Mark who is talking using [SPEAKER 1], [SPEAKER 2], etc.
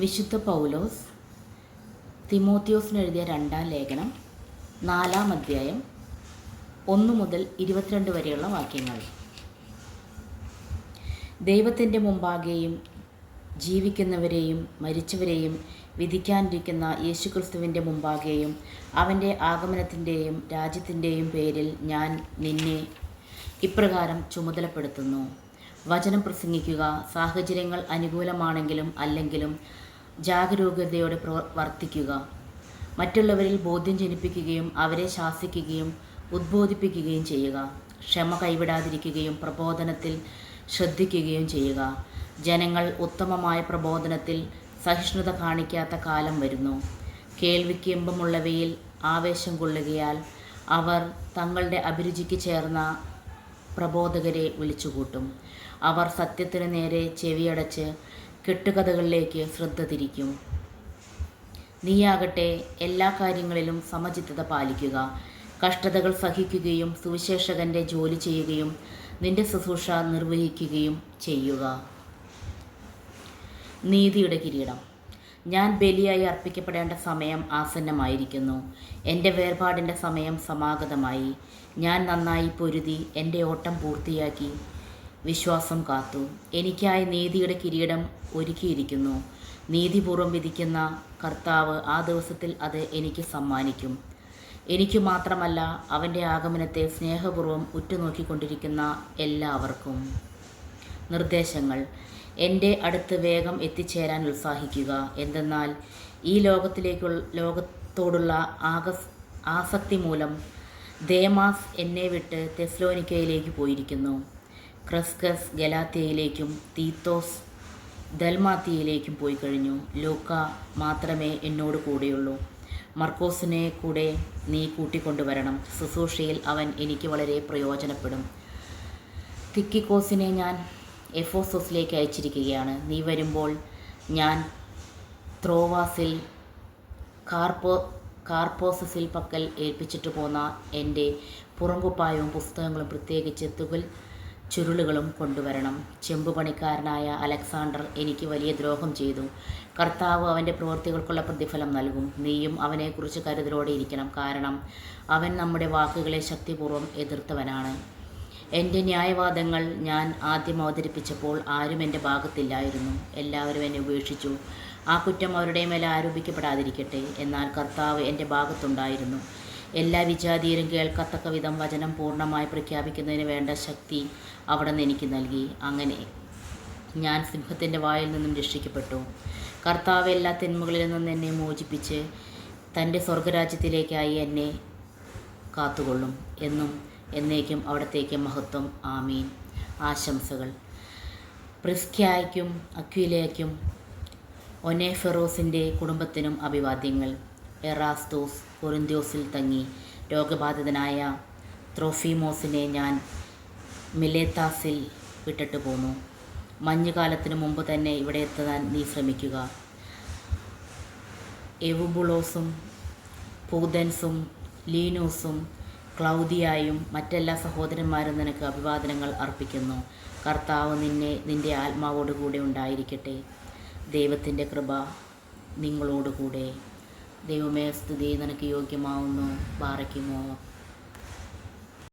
[SPEAKER 1] വിശുദ്ധ പൗലോസ് തിമോത്തിയോസിന് എഴുതിയ രണ്ടാം ലേഖനം നാലാം അധ്യായം ഒന്ന് മുതൽ ഇരുപത്തിരണ്ട് വരെയുള്ള വാക്യങ്ങൾ. ദൈവത്തിന്റെ മുമ്പാകെയും ജീവിക്കുന്നവരെയും മരിച്ചവരെയും വിധിക്കാനിരിക്കുന്ന യേശുക്രിസ്തുവിന്റെ മുമ്പാകെയും അവന്റെ ആഗമനത്തിന്റെയും രാജ്യത്തിന്റെയും പേരിൽ ഞാൻ നിന്നെ ഇപ്രകാരം ചുമതലപ്പെടുത്തുന്നു. വചനം പ്രസംഗിക്കുക സാഹചര്യങ്ങൾ അനുകൂലമാണെങ്കിലും അല്ലെങ്കിലും ജാഗരൂകതയോടെ പ്രവർത്തിക്കുക മറ്റുള്ളവരിൽ ബോധ്യം ജനിപ്പിക്കുകയും അവരെ ശാസിക്കുകയും ഉദ്ബോധിപ്പിക്കുകയും ചെയ്യുക. ക്ഷമ കൈവിടാതിരിക്കുകയും പ്രബോധനത്തിൽ ശ്രദ്ധിക്കുകയും ചെയ്യുക. ജനങ്ങൾ ഉത്തമമായ പ്രബോധനത്തിൽ സഹിഷ്ണുത കാണിക്കാത്ത കാലം വരുന്നു. കേൾവിക്ക് ഇമ്പമുള്ളവയിൽ ആവേശം കൊള്ളുകയാൽ അവർ തങ്ങളുടെ അഭിരുചിക്ക് ചേർന്ന പ്രബോധകരെ വിളിച്ചുകൂട്ടും. അവർ സത്യത്തിന് നേരെ ചെവിയടച്ച് കെട്ടുകഥകളിലേക്ക് ശ്രദ്ധ തിരിക്കും. നീയാകട്ടെ എല്ലാ കാര്യങ്ങളിലും സമചിത്തത പാലിക്കുക. കഷ്ടതകൾ സഹിക്കുകയും സുവിശേഷകന്റെ ജോലി ചെയ്യുകയും നിന്റെ ശുശ്രൂഷ നിർവഹിക്കുകയും ചെയ്യുക. നീതിയുടെ കിരീടം. ഞാൻ ബലിയായി അർപ്പിക്കപ്പെടേണ്ട സമയം ആസന്നമായിരിക്കുന്നു. എന്റെ വേർപാടിന്റെ സമയം സമാഗതമായി. ഞാൻ നന്നായി പൊരുതി എന്റെ ഓട്ടം പൂർത്തിയാക്കി. വിശ്വാസം കാത്തു. എനിക്കായി നീതിയുടെ കിരീടം ഒരുക്കിയിരിക്കുന്നു. നീതിപൂർവം വിധിക്കുന്ന കർത്താവ് ആ ദിവസത്തിൽ അത് എനിക്ക് സമ്മാനിക്കും. എനിക്ക് മാത്രമല്ല അവന്റെ ആഗമനത്തെ സ്നേഹപൂർവം ഉറ്റുനോക്കിക്കൊണ്ടിരിക്കുന്ന എല്ലാവർക്കും. നിർദ്ദേശങ്ങൾ. എന്റെ അടുത്ത് വേഗം എത്തിച്ചേരാൻ ഉത്സാഹിക്കുക. എന്തെന്നാൽ ഈ ലോകത്തിലേക്കുള്ള ലോകത്തോടുള്ള ആകസ് ആസക്തി മൂലം ദേമാസ് എന്നെ വിട്ട് തെസ്ലോനിക്കയിലേക്ക് പോയിരിക്കുന്നു. ക്രസ്കസ് ഗലാത്തിയയിലേക്കും തീത്തോസ് ദൽമാത്തിയയിലേക്കും പോയി കഴിഞ്ഞു. ലൂക്ക മാത്രമേ എന്നോട് കൂടെയുള്ളൂ. മർക്കോസിനെ കൂടെ നീ കൂട്ടിക്കൊണ്ടുവരണം. ശുശ്രൂഷയിൽ അവൻ എനിക്ക് വളരെ പ്രയോജനപ്പെടും. തിക്കിക്കോസിനെ ഞാൻ എഫോസോസിലേക്ക് അയച്ചിരിക്കുകയാണ്. നീ വരുമ്പോൾ ഞാൻ ത്രോവാസിൽ കാർപ്പോ കാർപ്പോസസിൽ പക്കൽ ഏൽപ്പിച്ചിട്ട് പോന്ന എന്റെ പുറംകുപ്പായവും പുസ്തകങ്ങളും പ്രത്യേകിച്ച് തുകൽ ചുരുളുകളും കൊണ്ടുവരണം. ചെമ്പുപണിക്കാരനായ അലക്സാണ്ടർ എനിക്ക് വലിയ ദ്രോഹം ചെയ്തു. കർത്താവ് അവന്റെ പ്രവൃത്തികൾക്കുള്ള പ്രതിഫലം നൽകും. നീയും അവനെക്കുറിച്ച് കരുതലോടെ ഇരിക്കണം. കാരണം അവൻ നമ്മുടെ വാക്കുകളെ ശക്തിപൂർവം എതിർത്തവനാണ്. എന്റെ ന്യായവാദങ്ങൾ ഞാൻ ആദ്യം അവതരിപ്പിച്ചപ്പോൾ ആരും എന്റെ ഭാഗത്തില്ലായിരുന്നു. എല്ലാവരും എന്നെ ഉപേക്ഷിച്ചു. ആ കുറ്റം അവരുടെ മേൽ ആരോപിക്കപ്പെടാതിരിക്കട്ടെ. എന്നാൽ കർത്താവ് എന്റെ ഭാഗത്തുണ്ടായിരുന്നു. എല്ലാ വിജാതീയരും കേൾക്കത്തക്ക വിധം വചനം പൂർണമായി പ്രഖ്യാപിക്കുന്നതിന് വേണ്ട ശക്തി അവിടെ നിന്ന് എനിക്ക് നൽകി. അങ്ങനെ ഞാൻ സിംഹത്തിന്റെ വായിൽ നിന്നും രക്ഷിക്കപ്പെട്ടു. കർത്താവ് എല്ലാ തിന്മകളിൽ നിന്നും എന്നെ മോചിപ്പിച്ച് തന്റെ സ്വർഗരാജ്യത്തിലേക്കായി എന്നെ കാത്തുകൊള്ളും. എന്നും എന്നേക്കും അവിടത്തേക്ക് മഹത്വം. ആമീൻ. ആശംസകൾ. പ്രിസ്ക്യായ്ക്കും അക്വിലയ്ക്കും ഒനേഫെറോസിന്റെ കുടുംബത്തിനും അഭിവാദ്യങ്ങൾ. എറാസ്തോസ് കൊറിന്ത്യോസിൽ തങ്ങി. രോഗബാധിതനായ ത്രോഫിമോസിനെ ഞാൻ മിലേത്താസിൽ വിട്ടിട്ട് പോന്നു. മഞ്ഞുകാലത്തിനു മുമ്പ് തന്നെ ഇവിടെ എത്താൻ നീ ശ്രമിക്കുക. എവുബുളോസും പൂതൻസും ലീനോസും ക്ലൗദിയായും മറ്റെല്ലാ സഹോദരന്മാരും നിനക്ക് അഭിവാദനങ്ങൾ അർപ്പിക്കുന്നു. കർത്താവ് നിന്നെ നിന്റെ ആത്മാവോടുകൂടെ ഉണ്ടായിരിക്കട്ടെ. ദൈവത്തിന്റെ കൃപ നിങ്ങളോടുകൂടെ. ദൈവമേ സ്തുതി നിനക്ക് യോഗ്യമാവുന്നു പാറയ്ക്കുമോ